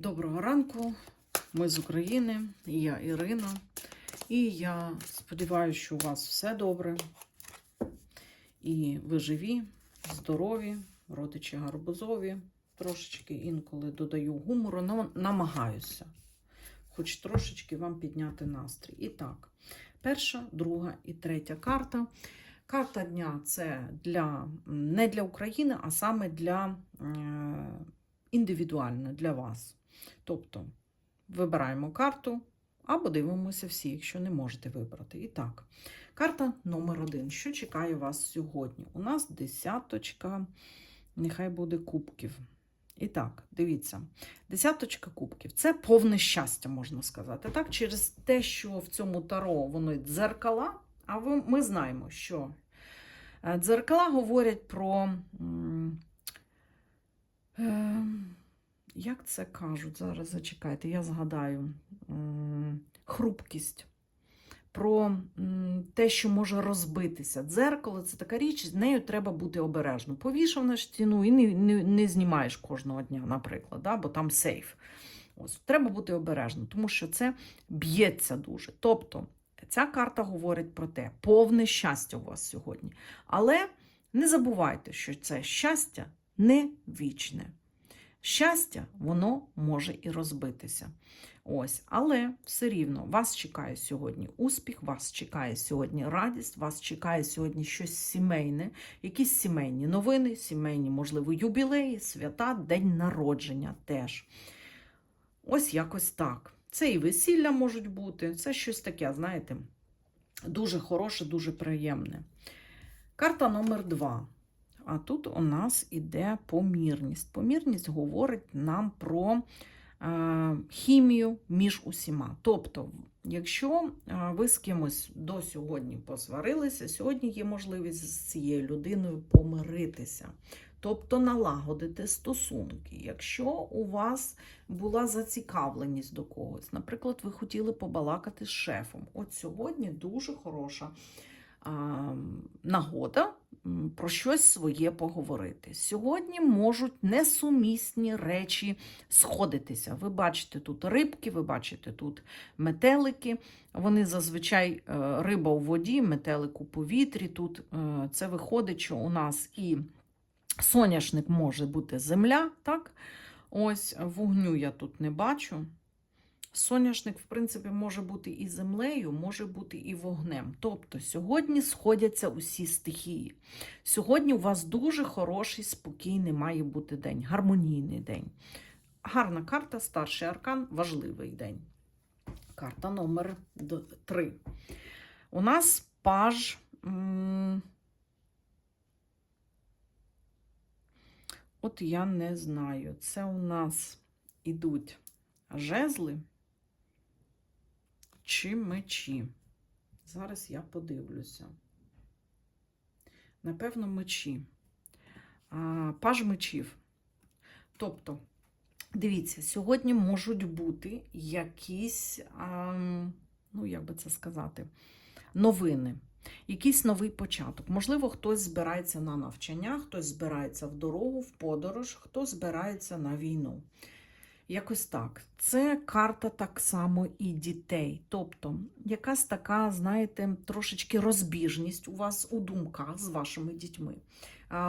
Доброго ранку, ми з України, я Ірина. І я сподіваюся, що у вас все добре. І ви живі, здорові, родичі гарбузові. Трошечки інколи додаю гумору, но намагаюся, хоч трошечки вам підняти настрій. І так, перша, друга і третя карта. Карта дня це для, не для України, а саме для е, індивідуально для вас. Тобто вибираємо карту або дивимося всі, якщо не можете вибрати. І так, карта номер один. Що чекає вас сьогодні? У нас десяточка, нехай буде кубків. І так, дивіться, десяточка кубків це повне щастя, можна сказати. Так, через те, що в цьому таро воно дзеркала, а ми знаємо, що е, дзеркала говорять про. Е, як це кажуть? Зараз зачекайте, я згадаю. Хрупкість. Про те, що може розбитися. Дзеркало це така річ, з нею треба бути обережно. Повішав на стіну і не, не, не знімаєш кожного дня, наприклад, да? бо там сейф. Ось, треба бути обережно, тому що це б'ється дуже. Тобто, ця карта говорить про те, повне щастя у вас сьогодні. Але не забувайте, що це щастя не вічне. Щастя, воно може і розбитися. Ось, але все рівно вас чекає сьогодні успіх, вас чекає сьогодні радість, вас чекає сьогодні щось сімейне, якісь сімейні новини, сімейні, можливо, юбілеї, свята, день народження теж. Ось якось так. Це і весілля можуть бути, це щось таке, знаєте, дуже хороше, дуже приємне. Карта номер два. А тут у нас іде помірність. Помірність говорить нам про е, хімію між усіма. Тобто, якщо е, ви з кимось до сьогодні посварилися, сьогодні є можливість з цією людиною помиритися. Тобто налагодити стосунки. Якщо у вас була зацікавленість до когось, наприклад, ви хотіли побалакати з шефом. От сьогодні дуже хороша а, нагода м, про щось своє поговорити. Сьогодні можуть несумісні речі сходитися. Ви бачите тут рибки, ви бачите тут метелики. Вони зазвичай е, риба у воді, метелик у повітрі. Тут е, це виходить, що у нас і соняшник може бути земля, так? Ось вогню я тут не бачу. Соняшник, в принципі, може бути і землею, може бути і вогнем. Тобто сьогодні сходяться усі стихії. Сьогодні у вас дуже хороший, спокійний має бути день, гармонійний день. Гарна карта, старший аркан, важливий день. Карта номер 3. У нас паж. От я не знаю. Це у нас ідуть жезли чи мечі. Зараз я подивлюся. Напевно, мечі. А, Паж мечів. Тобто, дивіться, сьогодні можуть бути якісь, а, ну, як би це сказати, новини. Якийсь новий початок. Можливо, хтось збирається на навчання, хтось збирається в дорогу, в подорож, хтось збирається на війну. Якось так. Це карта так само і дітей. Тобто, якась така, знаєте, трошечки розбіжність у вас у думках з вашими дітьми.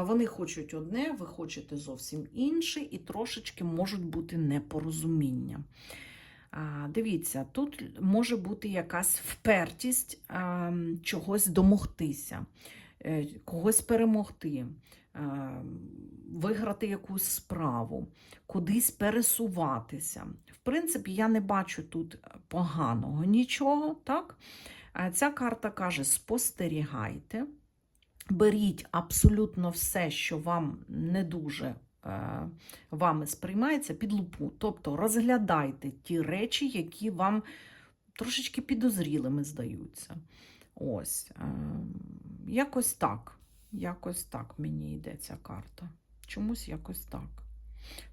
Вони хочуть одне, ви хочете зовсім інше, і трошечки можуть бути непорозуміння. Дивіться, тут може бути якась впертість чогось домогтися, е, когось перемогти, виграти якусь справу, кудись пересуватися. В принципі, я не бачу тут поганого нічого. так? Ця карта каже: спостерігайте, беріть абсолютно все, що вам не дуже е, вами сприймається під лупу. Тобто розглядайте ті речі, які вам трошечки підозрілими здаються. Ось. Е, якось так. Якось так мені йде ця карта. Чомусь якось так.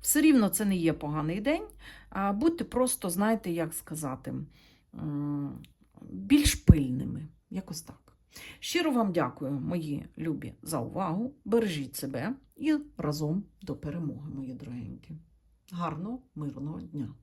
Все рівно це не є поганий день. а Будьте просто, знаєте, як сказати, більш пильними. Якось так. Щиро вам дякую, мої любі, за увагу. Бережіть себе і разом до перемоги, мої дорогенькі. Гарного, мирного дня!